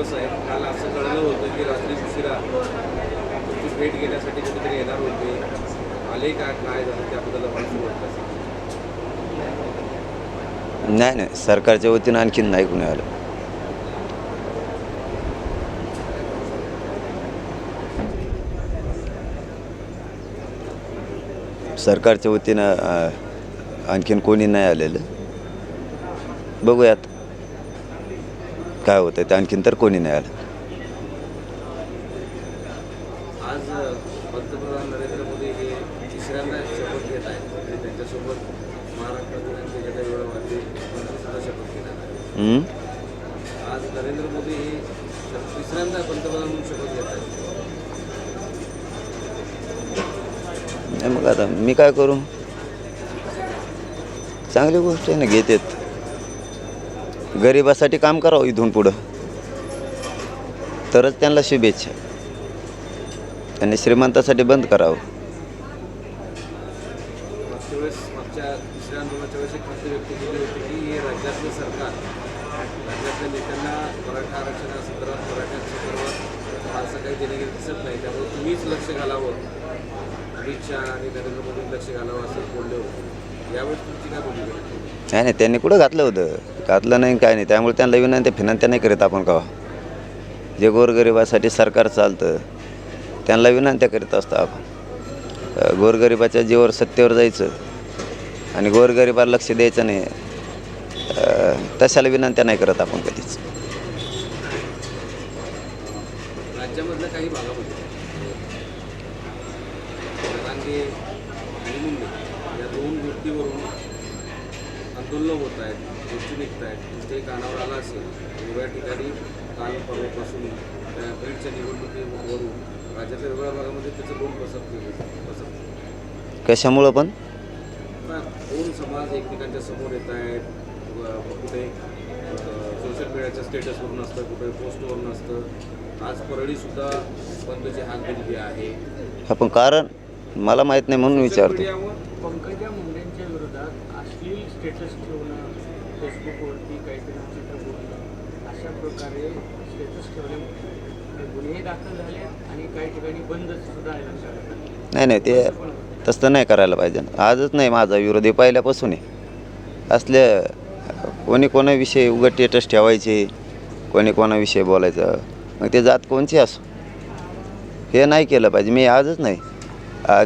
दिवस आहेत. काल असं कळलं होतं की रात्री उशिरा तुमची भेट घेण्यासाठी कुठेतरी येणार होते. आले का? काय झालं? त्याबद्दल आपण नाही नाही. सरकारच्या वतीनं आणखीन नाही कुणी आलं. सरकारच्या वतीनं आणखीन कोणी नाही आलेलं. बघूयात. काय होतं ते आणखीन तर कोणी नाही आलं. आज अ, पंतप्रधान नरेंद्र मोदी हे तिसऱ्यांदा शपथ घेत आहेत. आणि त्यांच्यासोबत महाराष्ट्रातील आणि त्याच्या काही वेळामध्ये मंत्रीसुद्धा शपथ घेणार आहेत हं? आज नरेंद्र मोदी हे श- तिसऱ्यांदा पंतप्रधान म्हणून शपथ घेत आहेत. नाही मग आता मी काय करू? चांगली गोष्ट आहे ना घेतेत. गरिबासाठी काम करावं इथून पुढं. तरच त्यांना शुभेच्छा. त्यांनी श्रीमंतासाठी बंद करावं. मागच्या वेळेस मागच्या वेळेस होती हे सरकार काही दिसत नाही. त्यामुळे तुम्हीच लक्ष घालावं. आणि नरेंद्र मोदी लक्ष घालावं असं बोलले होते. यावेळेस तुमची काय भूमिका नाही नाही त्यांनी कुठं घातलं होतं? घातलं नाही काय नाही. त्यामुळे त्यांना विनंती फिनंत्या नाही करीत आपण का जे गोरगरिबासाठी सरकार चालतं त्यांना विनंत्या करीत असतो आपण. गोरगरिबाच्या जीवर सत्तेवर जायचं आणि गोरगरिबाला लक्ष द्यायचं नाही तशाला विनंत्या नाही करत आपण कधीच. राज्यामधल्या काही भागामध्ये आंदोलनं होत आहेत गोष्टी निघत आहेत तुमच्याही कानावर आला असेल वेगवेगळ्या ठिकाणी काल परवापासून त्या बीडच्या निवडणुकीवरून राज्यातल्या वेगवेगळ्या भागामध्ये त्याचं दोन पसरते पसरते कशामुळं पण? दोन समाज एकमेकांच्या समोर येत आहेत. कुठे सोशल मीडियाच्या स्टेटसवरून असतं कुठे पोस्टवरून असतं. आज परळीसुद्धा बंदची हाक दिलेली आहे. आपण कारण मला माहीत नाही म्हणून विचारतो. पंकजा विरोधात अश्लील स्टेटस ठेवणं फेसबुकवरती काहीतरी चित्र बोलणं अशा प्रकारे स्टेटस ठेवल्यामुळे गुन्हे दाखल झाले आणि काही ठिकाणी बंद सुद्धा नाही. नाही ते तसं नाही करायला पाहिजे. आजच नाही माझा विरोधी पहिल्यापासून आहे. असले कोणी कोणाविषयी उगं टेटस ठेवायचे कोणी कोणाविषयी बोलायचं मग ते जात कोणची असो? हे नाही केलं पाहिजे. मी आजच नाही.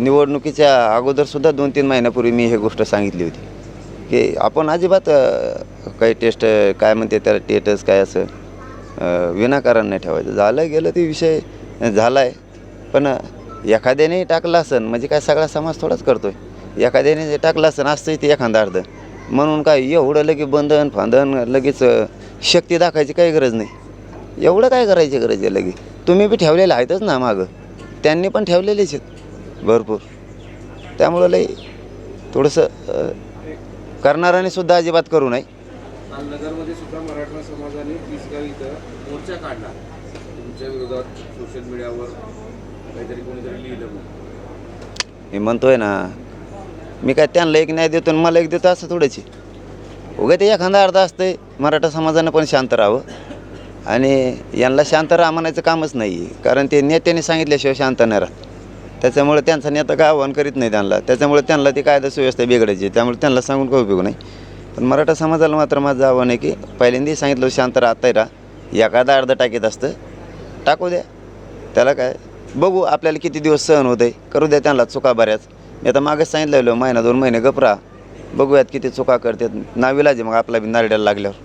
निवडणुकीच्या अगोदरसुद्धा दोन तीन महिन्यापूर्वी मी हे गोष्ट सांगितली होती. की आपण अजिबात काही टेस्ट काय म्हणते त्याला टेटस काय असं विनाकारण नाही ठेवायचं. झालं गेलं ते विषय झाला आहे पण एखाद्याने टाकलं असन म्हणजे काय सगळा समाज थोडाच करतो आहे एखाद्याने जे टाकलं असन असतंही ते एखादा अर्ध. म्हणून काय एवढं लगेच बंधन फांधन लगेच शक्ती दाखायची काही गरज नाही. एवढं काय करायची गरज आहे लगेच? तुम्ही बी ठेवलेले आहेतच ना मागं. त्यांनी पण ठेवलेलेच आहेत भरपूर. त्यामुळं लई थोडंसं करणाऱ्याने सुद्धा अजिबात करू नये. काल नगरमध्ये सुद्धा मराठा समाजाने तिसगाव इथं मोर्चा काढला. तुमच्या विरोधात सोशल मीडियावर काहीतरी कोणीतरी लिहिलं म्हणून. मी म्हणतोय ना मी काय त्यांना एक न्याय देतो आणि मला एक देतो असं थोडंच आहे. उगा ते एखादा अर्धा असतंय मराठा समाजानं पण शांत राहावं. आणि यांना शांत राहा म्हणायचं कामच नाही कारण ते नेत्याने सांगितल्याशिवाय शांत नाही राहत. त्याच्यामुळे त्यांचा नेता काय आव्हान करीत नाही त्यांना. त्याच्यामुळे त्यांना ती कायदा सुव्यवस्था बिघडायची. त्यामुळे त्यांना सांगून काही उपयोग नाही. पण मराठा समाजाला मात्र माझं आव्हान आहे की पहिल्यांदाही सांगितलं शांत राहता राहा. एखादा अर्धा टाकीत असतं. टाकू द्या. त्याला काय? बघू आपल्याला किती दिवस सहन होते करू द्या त्यांना चुका बऱ्याच. मी आता मागच सांगितलेलं महिना दोन महिने गपरा बघूयात किती चुका करतात. नाविलाज मग आपला बी नारड्याला लागल्यावर.